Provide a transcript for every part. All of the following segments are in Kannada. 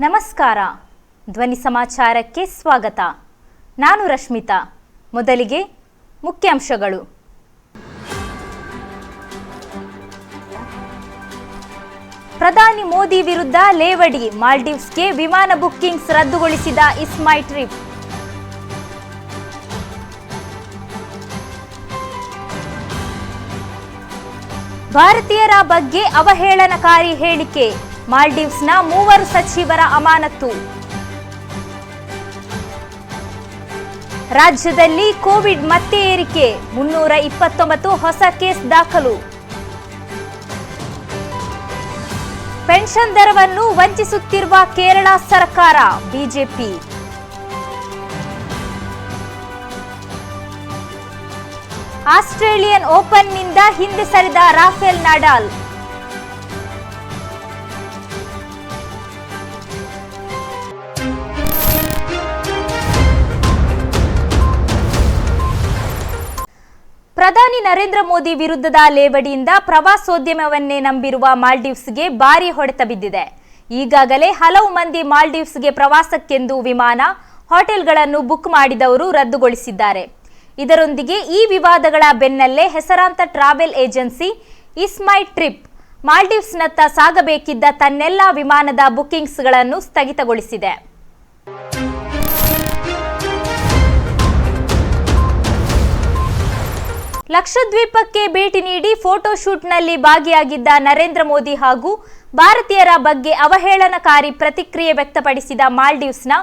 ನಮಸ್ಕಾರ. ಧ್ವನಿ ಸಮಾಚಾರಕ್ಕೆ ಸ್ವಾಗತ. ನಾನು ರಶ್ಮಿತಾ. ಮೊದಲಿಗೆ ಮುಖ್ಯಾಂಶಗಳು. ಪ್ರಧಾನಿ ಮೋದಿ ವಿರುದ್ಧ ಲೇವಡಿ, ಮಾಲ್ಡೀವ್ಸ್ಗೆ ವಿಮಾನ ಬುಕ್ಕಿಂಗ್ಸ್ ರದ್ದುಗೊಳಿಸಿದ ಇಸ್ಮೈ ಟ್ರಿಪ್. ಭಾರತೀಯರ ಬಗ್ಗೆ ಅವಹೇಳನಕಾರಿ ಹೇಳಿಕೆ. ಮಾಲ್ಡೀವ್ಸ್ನ ಮೂವರು ಸಚಿವರ ಅಮಾನತ್ತು. ರಾಜ್ಯದಲ್ಲಿ ಕೋವಿಡ್ ಮತ್ತೆ ಏರಿಕೆ, ಮುನ್ನೂರ ಇಪ್ಪತ್ತೊಂಬತ್ತು ಹೊಸ ಕೇಸ್ ದಾಖಲು. ಪೆನ್ಷನ್ ದರವನ್ನು ವಂಚಿಸುತ್ತಿರುವ ಕೇರಳ ಸರ್ಕಾರ, ಬಿಜೆಪಿ. ಆಸ್ಟ್ರೇಲಿಯನ್ ಓಪನ್ನಿಂದ ಹಿಂದೆ ಸರಿದ ರಾಫೆಲ್ ನಡಾಲ್. ಪ್ರಧಾನಿ ನರೇಂದ್ರ ಮೋದಿ ವಿರುದ್ಧದ ಲೇವಡಿಯಿಂದ ಪ್ರವಾಸೋದ್ಯಮವನ್ನೇ ನಂಬಿರುವ ಮಾಲ್ಡೀವ್ಸ್ಗೆ ಭಾರಿ ಹೊಡೆತ ಬಿದ್ದಿದೆ. ಈಗಾಗಲೇ ಹಲವು ಮಂದಿ ಮಾಲ್ಡೀವ್ಸ್ಗೆ ಪ್ರವಾಸಕ್ಕೆಂದು ವಿಮಾನ, ಹೋಟೆಲ್ಗಳನ್ನು ಬುಕ್ ಮಾಡಿದವರು ರದ್ದುಗೊಳಿಸಿದ್ದಾರೆ. ಇದರೊಂದಿಗೆ ಈ ವಿವಾದಗಳ ಬೆನ್ನಲ್ಲೇ ಹೆಸರಾಂತ travel agency ease my trip, ಮಾಲ್ಡೀವ್ಸ್ನತ್ತ ಸಾಗಬೇಕಿದ್ದ ತನ್ನೆಲ್ಲ ವಿಮಾನದ ಬುಕ್ಕಿಂಗ್ಸ್ಗಳನ್ನು ಸ್ಥಗಿತಗೊಳಿಸಿದೆ. ಲಕ್ಷದ್ವೀಪಕ್ಕೆ ಭೇಟಿ ನೀಡಿ ಫೋಟೋಶೂಟ್ನಲ್ಲಿ ಭಾಗಿಯಾಗಿದ್ದ ನರೇಂದ್ರ ಮೋದಿ ಹಾಗೂ ಭಾರತೀಯರ ಬಗ್ಗೆ ಅವಹೇಳನಕಾರಿ ಪ್ರತಿಕ್ರಿಯೆ ವ್ಯಕ್ತಪಡಿಸಿದ ಮಾಲ್ಡೀವ್ಸ್ನ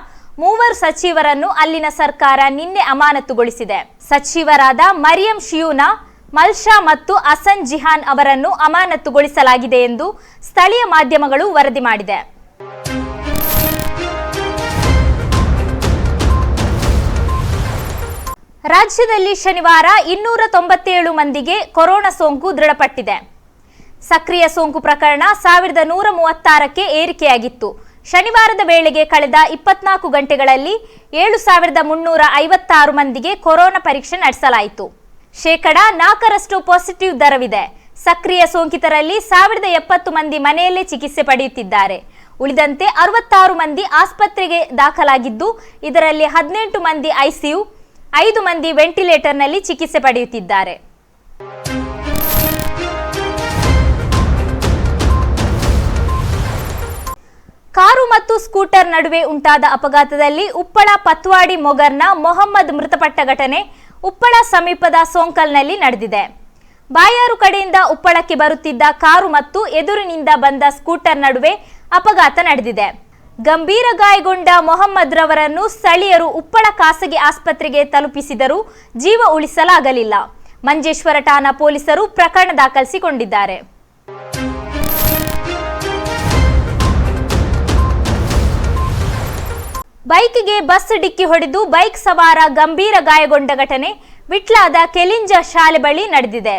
ಮೂವರು ಸಚಿವರನ್ನು ಅಲ್ಲಿನ ಸರ್ಕಾರ ನಿನ್ನೆ ಅಮಾನತುಗೊಳಿಸಿದೆ. ಸಚಿವರಾದ ಮರಿಯಂ ಶಿಯೂನಾ ಮಲ್ಶಾ ಮತ್ತು ಅಸನ್ ಜಿಹಾನ್ ಅವರನ್ನು ಅಮಾನತುಗೊಳಿಸಲಾಗಿದೆ ಎಂದು ಸ್ಥಳೀಯ ಮಾಧ್ಯಮಗಳು ವರದಿ ಮಾಡಿದೆ. ರಾಜ್ಯದಲ್ಲಿ ಶನಿವಾರ ಇನ್ನೂರ ತೊಂಬತ್ತೇಳು ಮಂದಿಗೆ ಕೊರೋನಾ ಸೋಂಕು ದೃಢಪಟ್ಟಿದೆ. ಸಕ್ರಿಯ ಸೋಂಕು ಪ್ರಕರಣ ಸಾವಿರದ ನೂರ ಮೂವತ್ತಾರಕ್ಕೆ ಏರಿಕೆಯಾಗಿತ್ತು. ಶನಿವಾರದ ವೇಳೆಗೆ ಕಳೆದ ಇಪ್ಪತ್ನಾಲ್ಕು ಗಂಟೆಗಳಲ್ಲಿ ಏಳು ಸಾವಿರದ ಮುನ್ನೂರ ಐವತ್ತಾರು ಮಂದಿಗೆ ಕೊರೋನಾ ಪರೀಕ್ಷೆ ನಡೆಸಲಾಯಿತು. ಶೇಕಡ ನಾಲ್ಕರಷ್ಟು ಪಾಸಿಟಿವ್ ದರವಿದೆ. ಸಕ್ರಿಯ ಸೋಂಕಿತರಲ್ಲಿ ಸಾವಿರದ ಎಪ್ಪತ್ತು ಮಂದಿ ಮನೆಯಲ್ಲೇ ಚಿಕಿತ್ಸೆ ಪಡೆಯುತ್ತಿದ್ದಾರೆ. ಉಳಿದಂತೆ ಅರವತ್ತಾರು ಮಂದಿ ಆಸ್ಪತ್ರೆಗೆ ದಾಖಲಾಗಿದ್ದು, ಇದರಲ್ಲಿ ಹದಿನೆಂಟು ಮಂದಿ ಐಸಿಯು ಐದು ಮಂದಿ ವೆಂಟಿಲೇಟರ್ನಲ್ಲಿ ಚಿಕಿತ್ಸೆ ಪಡೆಯುತ್ತಿದ್ದಾರೆ. ಕಾರು ಮತ್ತು ಸ್ಕೂಟರ್ ನಡುವೆ ಉಂಟಾದ ಅಪಘಾತದಲ್ಲಿ ಉಪ್ಪಳ ಪತ್ವಾಡಿ ಮೊಗರ್ನ ಮೊಹಮ್ಮದ್ ಮೃತಪಟ್ಟ ಘಟನೆ ಉಪ್ಪಳ ಸಮೀಪದ ಸೋಂಕಲ್ನಲ್ಲಿ ನಡೆದಿದೆ. ಬಾಯಾರು ಕಡೆಯಿಂದ ಉಪ್ಪಳಕ್ಕೆ ಬರುತ್ತಿದ್ದ ಕಾರು ಮತ್ತು ಎದುರಿನಿಂದ ಬಂದ ಸ್ಕೂಟರ್ ನಡುವೆ ಅಪಘಾತ ನಡೆದಿದೆ. ಗಂಭೀರ ಗಾಯಗೊಂಡ ಮೊಹಮ್ಮದ್ ರವರನ್ನು ಸ್ಥಳೀಯರು ಉಪ್ಪಳ ಖಾಸಗಿ ಆಸ್ಪತ್ರೆಗೆ ತಲುಪಿಸಿದರೂ ಜೀವ ಉಳಿಸಲಾಗಲಿಲ್ಲ. ಮಂಜೇಶ್ವರ ಠಾಣಾ ಪೊಲೀಸರು ಪ್ರಕರಣ ದಾಖಲಿಸಿಕೊಂಡಿದ್ದಾರೆ. ಬೈಕ್ಗೆ ಬಸ್ ಡಿಕ್ಕಿ ಹೊಡೆದು ಬೈಕ್ ಸವಾರ ಗಂಭೀರ ಗಾಯಗೊಂಡ ಘಟನೆ ವಿಟ್ಲಾದ ಕೆಲಿಂಜ ಶಾಲೆ ಬಳಿ ನಡೆದಿದೆ.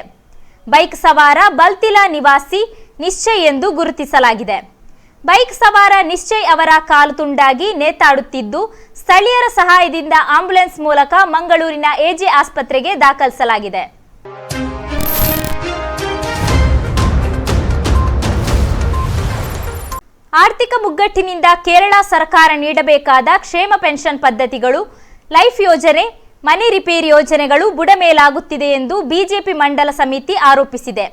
ಬೈಕ್ ಸವಾರ ಬಲ್ತಿಲಾ ನಿವಾಸಿ ನಿಶ್ಚಯ್ ಎಂದು ಗುರುತಿಸಲಾಗಿದೆ. ಬೈಕ್ ಸವಾರ ನಿಶ್ಚಯ್ ಅವರ ಕಾಲು ತುಂಡಾಗಿ ನೇತಾಡುತ್ತಿದ್ದು, ಸ್ಥಳೀಯರ ಸಹಾಯದಿಂದ ಆಂಬ್ಯುಲೆನ್ಸ್ ಮೂಲಕ ಮಂಗಳೂರಿನ ಎಜೆ ಆಸ್ಪತ್ರೆಗೆ ದಾಖಲಿಸಲಾಗಿದೆ. ಆರ್ಥಿಕ ಮುಗ್ಗಟ್ಟಿನಿಂದ ಕೇರಳ ಸರ್ಕಾರ ನೀಡಬೇಕಾದ ಕ್ಷೇಮ ಪೆನ್ಷನ್ ಪದ್ಧತಿಗಳು, ಲೈಫ್ ಯೋಜನೆ, ಮನೆ ರಿಪೇರಿ ಯೋಜನೆಗಳು ಬುಡಮೇಲಾಗುತ್ತಿದೆ ಎಂದು ಬಿಜೆಪಿ ಮಂಡಲ ಸಮಿತಿ ಆರೋಪಿಸಿದೆ.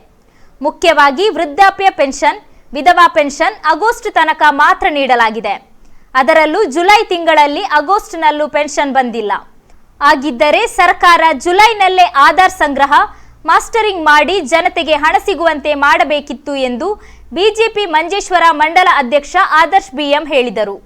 ಮುಖ್ಯವಾಗಿ ವೃದ್ಧಾಪ್ಯ ಪೆನ್ಷನ್ ವಿಧವಾ ಪೆನ್ಷನ್ ಆಗಸ್ಟ್ ತನಕ ಮಾತ್ರ ನೀಡಲಾಗಿದೆ. ಅದರಲ್ಲೂ ಜುಲೈ ತಿಂಗಳಲ್ಲಿ ಆಗಸ್ಟ್ನಲ್ಲೂ ಪೆನ್ಷನ್ ಬಂದಿಲ್ಲ. ಆಗಿದ್ದರೆ ಸರ್ಕಾರ ಜುಲೈನಲ್ಲೇ ಆಧಾರ್ ಸಂಗ್ರಹ, ಮಾಸ್ಟರಿಂಗ್ ಮಾಡಿ ಜನತೆಗೆ ಹಣ ಸಿಗುವಂತೆ ಮಾಡಬೇಕಿತ್ತು ಎಂದು ಬಿಜೆಪಿ ಮಂಜೇಶ್ವರ ಮಂಡಲ ಅಧ್ಯಕ್ಷ ಆದರ್ಶ್ ಬಿಎಂ ಹೇಳಿದರು.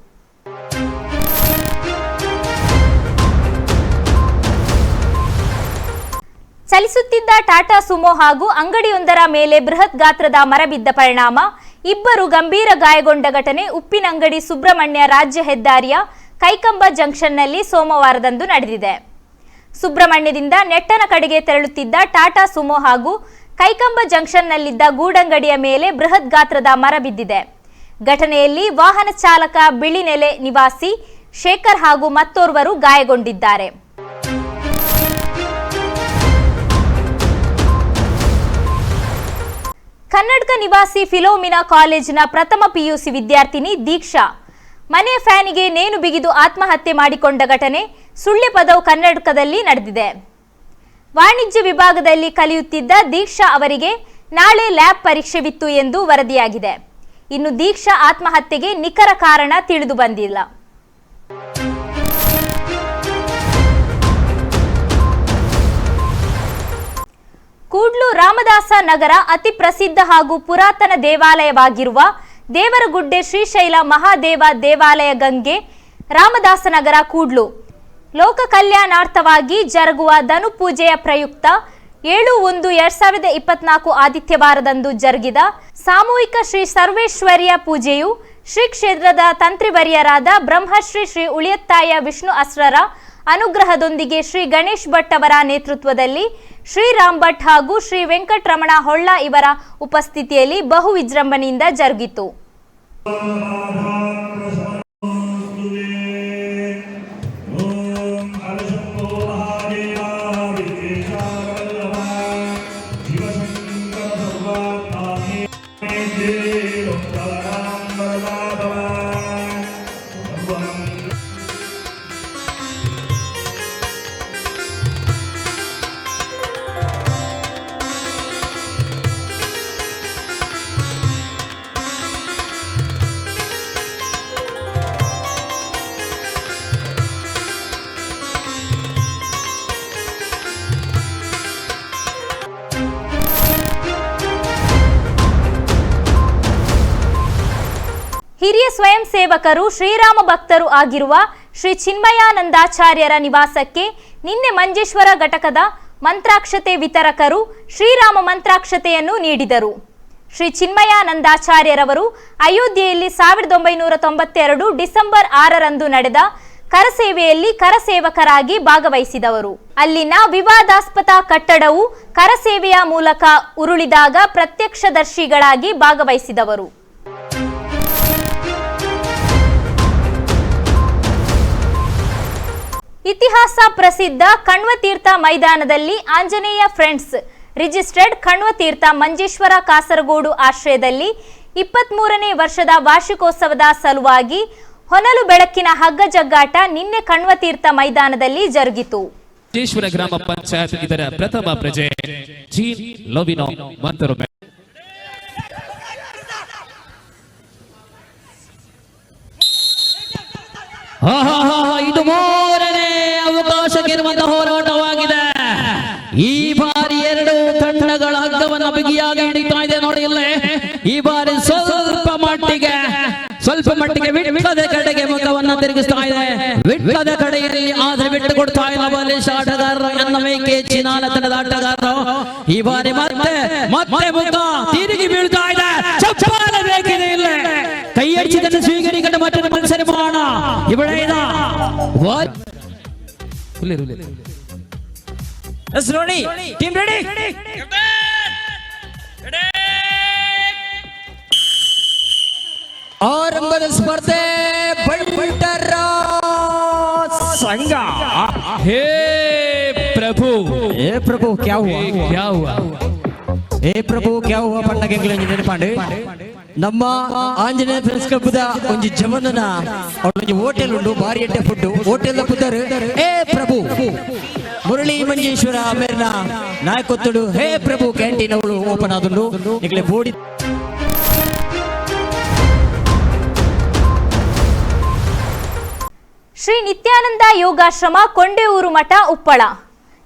ಚಲಿಸುತ್ತಿದ್ದ ಟಾಟಾ ಸುಮೋ ಹಾಗೂ ಅಂಗಡಿಯೊಂದರ ಮೇಲೆ ಬೃಹತ್ ಗಾತ್ರದ ಮರ ಬಿದ್ದ ಪರಿಣಾಮ. ಇಬ್ಬರು ಗಂಭೀರ ಗಾಯಗೊಂಡ ಘಟನೆ ಉಪ್ಪಿನಂಗಡಿ ಸುಬ್ರಹ್ಮಣ್ಯ ರಾಜ್ಯ ಹೆದ್ದಾರಿಯ ಕೈಕಂಬ ಜಂಕ್ಷನ್ನಲ್ಲಿ ಸೋಮವಾರದಂದು ನಡೆದಿದೆ. ಸುಬ್ರಹ್ಮಣ್ಯದಿಂದ ನೆಟ್ಟನ ಕಡೆಗೆ ತೆರಳುತ್ತಿದ್ದ ಟಾಟಾ ಸುಮೋ ಹಾಗೂ ಕೈಕಂಬ ಜಂಕ್ಷನ್ನಲ್ಲಿದ್ದ ಗೂಡಂಗಡಿಯ ಮೇಲೆ ಬೃಹತ್ ಗಾತ್ರದ ಮರ ಬಿದ್ದಿದೆ. ಘಟನೆಯಲ್ಲಿ ವಾಹನ ಚಾಲಕ ಬಿಳಿನೆಲೆ ನಿವಾಸಿ ಶೇಖರ್ ಹಾಗೂ ಮತ್ತೋರ್ವರು ಗಾಯಗೊಂಡಿದ್ದಾರೆ. ಕನ್ನಡಕ ನಿವಾಸಿ ಫಿಲೋಮಿನಾ ಕಾಲೇಜಿನ ಪ್ರಥಮ ಪಿಯುಸಿ ವಿದ್ಯಾರ್ಥಿನಿ ದೀಕ್ಷಾ. ಮನೆ ಫ್ಯಾನಿಗೆ ನೇಣು ಬಿಗಿದು ಆತ್ಮಹತ್ಯೆ ಮಾಡಿಕೊಂಡ ಘಟನೆ ಸುಳ್ಯ ಪದವು ಕನ್ನಡಕದಲ್ಲಿ ನಡೆದಿದೆ. ವಾಣಿಜ್ಯ ವಿಭಾಗದಲ್ಲಿ ಕಲಿಯುತ್ತಿದ್ದ ದೀಕ್ಷಾ ಅವರಿಗೆ ನಾಳೆ ಲ್ಯಾಬ್ ಪರೀಕ್ಷೆವಿತ್ತು ಎಂದು ವರದಿಯಾಗಿದೆ. ಇನ್ನು ದೀಕ್ಷಾ ಆತ್ಮಹತ್ಯೆಗೆ ನಿಖರ ಕಾರಣ ತಿಳಿದು ಬಂದಿಲ್ಲ. ಕೂಡ್ಲು ರಾಮದಾಸ ನಗರ ಅತಿ ಪ್ರಸಿದ್ಧ ಹಾಗೂ ಪುರಾತನ ದೇವಾಲಯವಾಗಿರುವ ದೇವರಗುಡ್ಡೆ ಶ್ರೀಶೈಲ ಮಹಾದೇವ ದೇವಾಲಯ ಗಂಗೆ ರಾಮದಾಸನಗರ ಕೂಡ್ಲು. ಲೋಕ ಕಲ್ಯಾಣಾರ್ಥವಾಗಿ ಜರುಗುವ ಧನು ಪೂಜೆಯ ಪ್ರಯುಕ್ತ ಏಳು ಒಂದು ಎರಡ್ ಸಾವಿರದ ಇಪ್ಪತ್ನಾಲ್ಕು ಆದಿತ್ಯವಾರದಂದು ಜರುಗಿದ ಸಾಮೂಹಿಕ ಶ್ರೀ ಸರ್ವೇಶ್ವರಿಯ ಪೂಜೆಯು ಶ್ರೀ ಕ್ಷೇತ್ರದ ತಂತ್ರಿವರಿಯರಾದ ಬ್ರಹ್ಮಶ್ರೀ ಶ್ರೀ ಉಳಿಯತ್ತಾಯ ವಿಷ್ಣು ಅಸ್ರರ ಅನುಗ್ರಹದೊಂದಿಗೆ ಶ್ರೀ ಗಣೇಶ್ ಭಟ್ ಅವರ ನೇತೃತ್ವದಲ್ಲಿ ಶ್ರೀರಾಮ್ ಭಟ್ ಹಾಗೂ ಶ್ರೀ ವೆಂಕಟರಮಣ ಹೊಳ್ಳ ಇವರ ಉಪಸ್ಥಿತಿಯಲ್ಲಿ ಬಹು ವಿಜೃಂಭಣೆಯಿಂದ ಜರುಗಿತು. ಹಿರಿಯ ಸ್ವಯಂ ಸೇವಕರು, ಶ್ರೀರಾಮ ಭಕ್ತರು ಆಗಿರುವ ಶ್ರೀ ಚಿನ್ಮಯಾನಂದಾಚಾರ್ಯರ ನಿವಾಸಕ್ಕೆ ನಿನ್ನೆ ಮಂಜೇಶ್ವರ ಘಟಕದ ಮಂತ್ರಾಕ್ಷತೆ ವಿತರಕರು ಶ್ರೀರಾಮ ಮಂತ್ರಾಕ್ಷತೆಯನ್ನು ನೀಡಿದರು. ಶ್ರೀ ಚಿನ್ಮಯಾನಂದಾಚಾರ್ಯರವರು ಅಯೋಧ್ಯೆಯಲ್ಲಿ ಸಾವಿರದ ಒಂಬೈನೂರ ತೊಂಬತ್ತೆರಡು ಡಿಸೆಂಬರ್ ಆರರಂದು ನಡೆದ ಕರಸೇವೆಯಲ್ಲಿ ಕರಸೇವಕರಾಗಿ ಭಾಗವಹಿಸಿದವರು. ಅಲ್ಲಿನ ವಿವಾದಾಸ್ಪದ ಕಟ್ಟಡವು ಕರಸೇವೆಯ ಮೂಲಕ ಉರುಳಿದಾಗ ಪ್ರತ್ಯಕ್ಷದರ್ಶಿಗಳಾಗಿ ಭಾಗವಹಿಸಿದವರು. ಇತಿಹಾಸ ಪ್ರಸಿದ್ಧ ಕಣ್ವತೀರ್ಥ ಮೈದಾನದಲ್ಲಿ ಆಂಜನೇಯ ಫ್ರೆಂಡ್ಸ್ ರಿಜಿಸ್ಟರ್ಡ್ ಕಣ್ವತೀರ್ಥ ಮಂಜೇಶ್ವರ ಕಾಸರಗೋಡು ಆಶ್ರಯದಲ್ಲಿ ಇಪ್ಪತ್ಮೂರನೇ ವರ್ಷದ ವಾರ್ಷಿಕೋತ್ಸವದ ಸಲುವಾಗಿ ಹೊನಲು ಬೆಳಕಿನ ಹಗ್ಗ ಜಗ್ಗಾಟ ನಿನ್ನೆ ಕಣ್ವತೀರ್ಥ ಮೈದಾನದಲ್ಲಿ ಜರುಗಿತು. ಮಂಜೇಶ್ವರ ಗ್ರಾಮ ಪಂಚಾಯತ್ ಇದರ ಪ್ರಥಮ ಪ್ರಜೆ. ಜೀನ್ ಲೋವಿನೋ ಹಾ ಇದು ಮೂರನೇ ಅವಕಾಶಕ್ಕಿರುವಂತಹ ಹೋರಾಟವಾಗಿದೆ ಈ ಬಾರಿ ಎರಡು ತಂಡಗಳ ಹಗ್ಗವನ್ನು ಬಿಗಿಯಾಗಿ ಹಿಡಿತಾ ಇದೆ ನೋಡಿ ಇಲ್ಲೇ ಈ ಬಾರಿ ಸ್ವಲ್ಪ ಮಟ್ಟಿಗೆ ಸ್ವಲ್ಪ ಮಟ್ಟಿಗೆ ವಿಟ್ಟದ ಕಡೆಗೆ ಮುಖವನ್ನ ತಿರುಗಿಸ್ತಾ ಇದೆ ವಿಟ್ಟದ ಕಡೆಯಲ್ಲಿ ಆದ್ರೆ ಬಿಟ್ಟು ಕೊಡ್ತಾ ಇಲ್ಲ ಬಲಿಷ್ಠ ಆಟಗಾರರು ಎನ್ನ ಮೇಕೆ ಚಿನಾಲ ತಂಡದ ಆಟಗಾರರು ಈ ಬಾರಿ ಮತ್ತೆ ಮತ್ತೆ ಮುಖ ತಿರುಗಿ ಬೀಳ್ತಾ ಇದೆ ಚಪ್ಪಾಳೆ ಬೇಕಿದೆ ಇಲ್ಲ ಕೈ ಅಡಿಸಿದನ್ನು ಸ್ವೀಕರಿಕೊಂಡು ಮತ್ತೆ ಮತ್ಸರ ಮಾಡೋಣ ಇವಳೇ ಇದ ಎಸ್ ನೋಡಿ ಟೀಮ್ ರೆಡಿ ಆರಂಭದ ಸ್ಪರ್ಧೆ ಬಂಟರ ಸಂಘ हे प्रभु ಏ ಪ್ರಭು ಕ್ಯಾ ಹುವಾ क्या हुआ ಏ ಪ್ರಭು ಕ್ಯಾ ಹುವಾ ಪಂಡಗೆ ನೆನಪಾಂಡು ನಮ್ಮ ಆಂಜನೇಯ ಫ್ರೆಂಡ್ಸ್ ಕ್ಲಬ್ದ ಒಂಜಿ ಜಮನನ ಒಂಜಿ ಹೋಟೆಲ್ ಉಂಡು ಬಾರಿ ಎಡ್ಡೆ ಫುಡ್ ಹೋಟೆಲ್ ಪುದರ್ ಏ ಪ್ರಭು ಮುರಳಿ ಅಮೇರ್ನ ಮೇರ್ನ ನಾಯಕೊತ್ತುಡು ಹೇ ಪ್ರಭು ಕ್ಯಾಂಟೀನ್ ಅವಳು ಓಪನ್ ಬೋಡಿ ಶ್ರೀ ನಿತ್ಯಾನಂದ ಯೋಗಾಶ್ರಮ, ಕೊಂಡೆಯೂರು ಮಠ, ಉಪ್ಪಳ.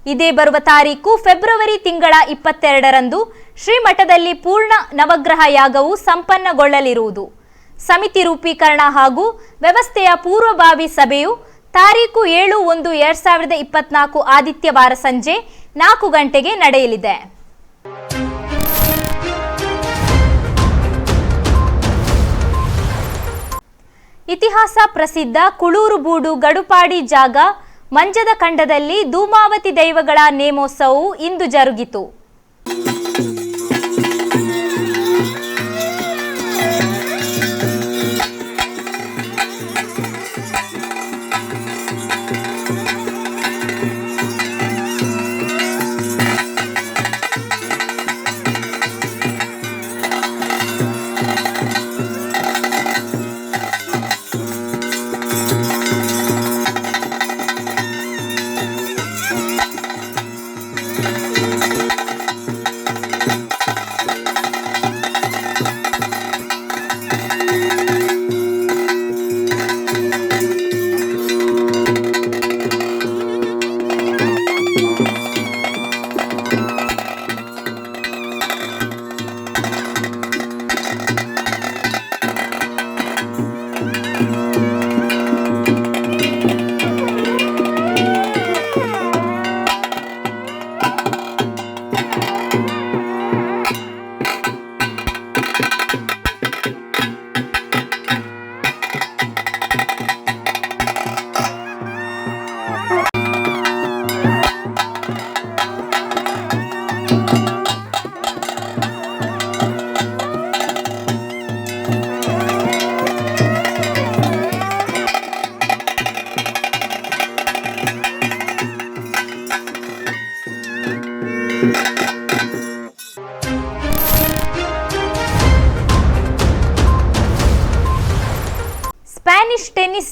ಇದೇ ಬರುವ ತಾರೀಕು ಫೆಬ್ರವರಿ ತಿಂಗಳ ಇಪ್ಪತ್ತೆರಡರಂದು ಶ್ರೀಮಠದಲ್ಲಿ ಪೂರ್ಣ ನವಗ್ರಹ ಯಾಗವು ಸಂಪನ್ನಗೊಳ್ಳಲಿರುವುದು. ಸಮಿತಿ ರೂಪೀಕರಣ ಹಾಗೂ ವ್ಯವಸ್ಥೆಯ ಪೂರ್ವಭಾವಿ ಸಭೆಯು ತಾರೀಕು ಏಳು ಒಂದು ಎರಡ್ ಸಾವಿರದ ಇಪ್ಪತ್ನಾಲ್ಕು ಆದಿತ್ಯವಾರ ಸಂಜೆ ನಾಲ್ಕು ಗಂಟೆಗೆ ನಡೆಯಲಿದೆ. ಇತಿಹಾಸ ಪ್ರಸಿದ್ಧ ಕುಳೂರು ಬೂಡು ಗಡುಪಾಡಿ ಜಾಗ ಮಂಜದ ಖಂಡದಲ್ಲಿ ಧೂಮಾವತಿ ದೈವಗಳ ನೇಮೋತ್ಸವವು ಇಂದು ಜರುಗಿತು.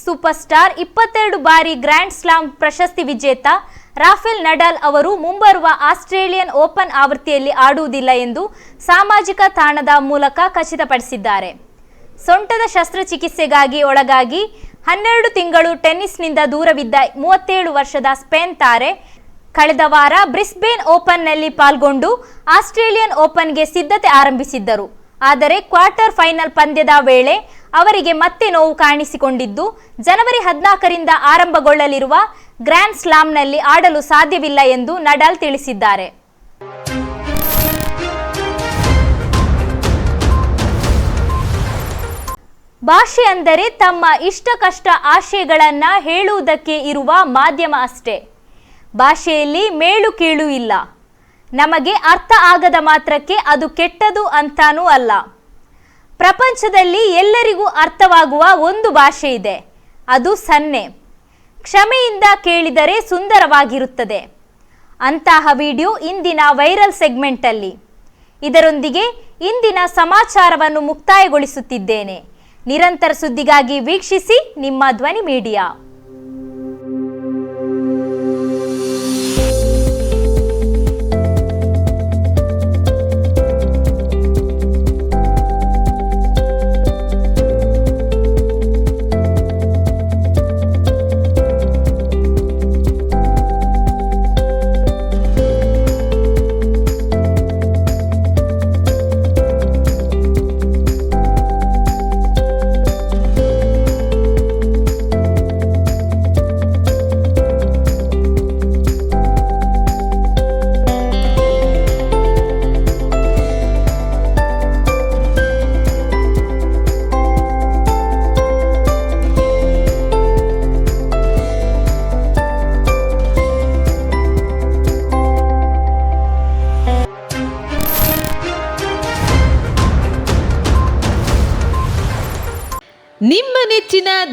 ಸೂಪರ್ ಸ್ಟಾರ್ ಇಪ್ಪತ್ತೆರಡು ಬಾರಿ ಗ್ರ್ಯಾಂಡ್ ಸ್ಲಾಮ್ ಪ್ರಶಸ್ತಿ ವಿಜೇತ ರಾಫೆಲ್ ನಡಾಲ್ ಅವರು ಮುಂಬರುವ ಆಸ್ಟ್ರೇಲಿಯನ್ ಓಪನ್ ಆವೃತ್ತಿಯಲ್ಲಿ ಆಡುವುದಿಲ್ಲ ಎಂದು ಸಾಮಾಜಿಕ ತಾಣದ ಮೂಲಕ ಖಚಿತಪಡಿಸಿದ್ದಾರೆ. ಸೊಂಟದ ಶಸ್ತ್ರಚಿಕಿತ್ಸೆಗಾಗಿ ಒಳಗಾಗಿ ಹನ್ನೆರಡು ತಿಂಗಳು ಟೆನ್ನಿಸ್ನಿಂದ ದೂರವಿದ್ದ ಮೂವತ್ತೇಳು ವರ್ಷದ ಸ್ಪೇನ್ ತಾರೆ ಕಳೆದ ವಾರ ಬ್ರಿಸ್ಬೇನ್ ಓಪನ್ನಲ್ಲಿ ಪಾಲ್ಗೊಂಡು ಆಸ್ಟ್ರೇಲಿಯನ್ ಓಪನ್ಗೆ ಸಿದ್ಧತೆ ಆರಂಭಿಸಿದ್ದರು. ಆದರೆ ಕ್ವಾರ್ಟರ್ ಫೈನಲ್ ಪಂದ್ಯದ ವೇಳೆ ಅವರಿಗೆ ಮತ್ತೆ ನೋವು ಕಾಣಿಸಿಕೊಂಡಿದ್ದು. ಜನವರಿ ಹದಿನಾಲ್ಕರಿಂದ ಆರಂಭಗೊಳ್ಳಲಿರುವ ಗ್ರ್ಯಾಂಡ್ ಸ್ಲಾಮ್ನಲ್ಲಿ ಆಡಲು ಸಾಧ್ಯವಿಲ್ಲ ಎಂದು ನಡಾಲ್ ತಿಳಿಸಿದ್ದಾರೆ. ಭಾಷೆ ಅಂದರೆ ತಮ್ಮ ಇಷ್ಟ ಕಷ್ಟ ಆಶಯಗಳನ್ನ ಹೇಳುವುದಕ್ಕೆ ಇರುವ ಮಾಧ್ಯಮ ಅಷ್ಟೇ. ಭಾಷೆಯಲ್ಲಿ ಮೇಳು ಕೀಳು ಇಲ್ಲ. ನಮಗೆ ಅರ್ಥ ಆಗದ ಮಾತ್ರಕ್ಕೆ ಅದು ಕೆಟ್ಟದು ಅಂತಾನೂ ಅಲ್ಲ. ಪ್ರಪಂಚದಲ್ಲಿ ಎಲ್ಲರಿಗೂ ಅರ್ಥವಾಗುವ ಒಂದು ಭಾಷೆ ಇದೆ. ಅದು ಸನ್ನೆ. ಕ್ಷಮೆಯಿಂದ ಕೇಳಿದರೆ ಸುಂದರವಾಗಿರುತ್ತದೆ. ಅಂತಹ ವಿಡಿಯೋ ಇಂದಿನ ವೈರಲ್ ಸೆಗ್ಮೆಂಟಲ್ಲಿ. ಇದರೊಂದಿಗೆ ಇಂದಿನ ಸಮಾಚಾರವನ್ನು ಮುಕ್ತಾಯಗೊಳಿಸುತ್ತಿದ್ದೇನೆ. ನಿರಂತರ ಸುದ್ದಿಗಾಗಿ ವೀಕ್ಷಿಸಿ ನಿಮ್ಮ ಧ್ವನಿ ಮೀಡಿಯಾ.